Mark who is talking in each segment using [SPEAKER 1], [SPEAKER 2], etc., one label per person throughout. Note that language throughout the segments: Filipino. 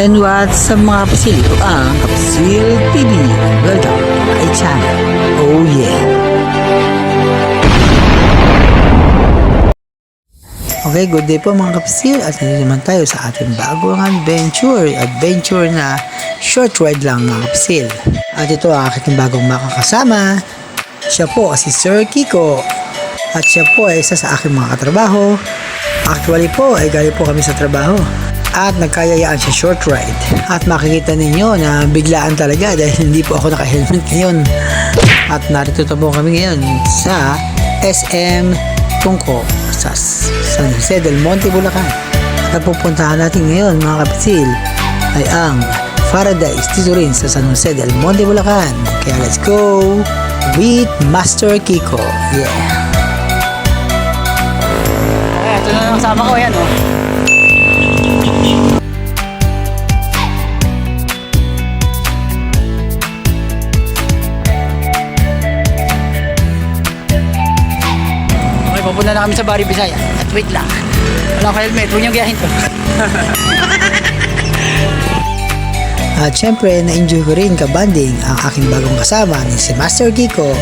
[SPEAKER 1] And what's up mga kapasil? Ang Kapasil TV. Welcome my channel. Oh yeah. Okay, good day po mga kapasil at nandito naman tayo sa ating bagong adventure. Adventure na short ride lang mga kapasil. At ito ang aking bagong makakasama. Siya po si Sir Kiko. At siya po ay isa sa aking mga katrabaho. Actually po ay galing po kami sa trabaho. At nagkayayaan siya short ride. At makikita ninyo na biglaan talaga dahil hindi po ako naka-helmet ngayon. At narito po kami ngayon sa SM Tungko sa San Jose del Monte, Bulacan. At ang pupuntahan natin ngayon mga kapisil ay ang Paradise dito rin sa San Jose del Monte, Bulacan. Kaya let's go with Master Kiko. Yeah.
[SPEAKER 2] Eh, ito na lang kasama ko, yan oh. Okay, papunta na kami sa Bari Bisaya. At wait lang. Wala akong helmet, huwag niyong gayahin to.
[SPEAKER 1] At syempre, na-enjoy ko rin kabanding ang aking bagong kasama ni si Master Kiko.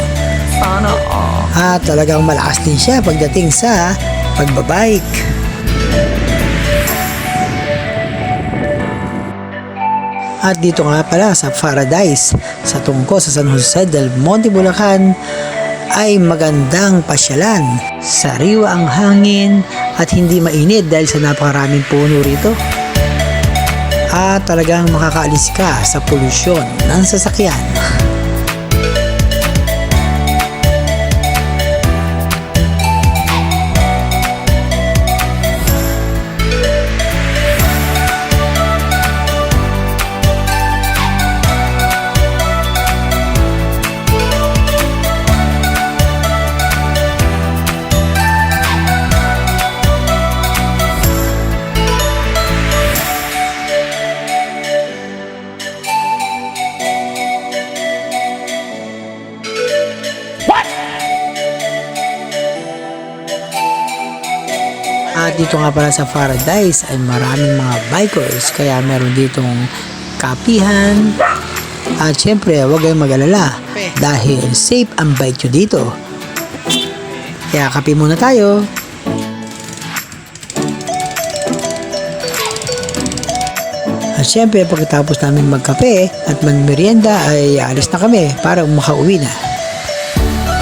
[SPEAKER 2] Sana all.
[SPEAKER 1] At talagang malakas din siya pagdating sa pagbabike. At dito nga pala sa Paradise, sa tungko sa San Jose del Monte, Bulacan, ay magandang pasyalan. Sariwa ang hangin at hindi mainit dahil sa napakaraming puno rito. At talagang makakaalis ka sa polusyon ng sasakyan. At dito nga pala sa Paradise ay maraming mga bikers kaya meron ditong kapihan. At syempre, huwag kayong mag-alala dahil safe ang bike nyo dito. Kaya kape muna tayo. At syempre, pagkatapos namin magkape at magmerienda ay alis na kami para makauwi na.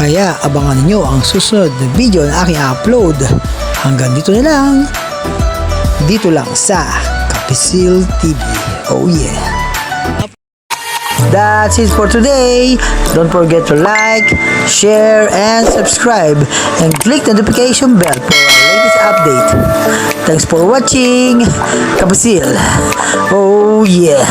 [SPEAKER 1] Kaya abangan niyo ang susunod na video na aking upload. Hanggang dito na lang. Dito lang sa Kapisil TV. Oh yeah. That's it for today. Don't forget to like, share, and subscribe. And click the notification bell for our latest update. Thanks for watching. Kapisil. Oh yeah.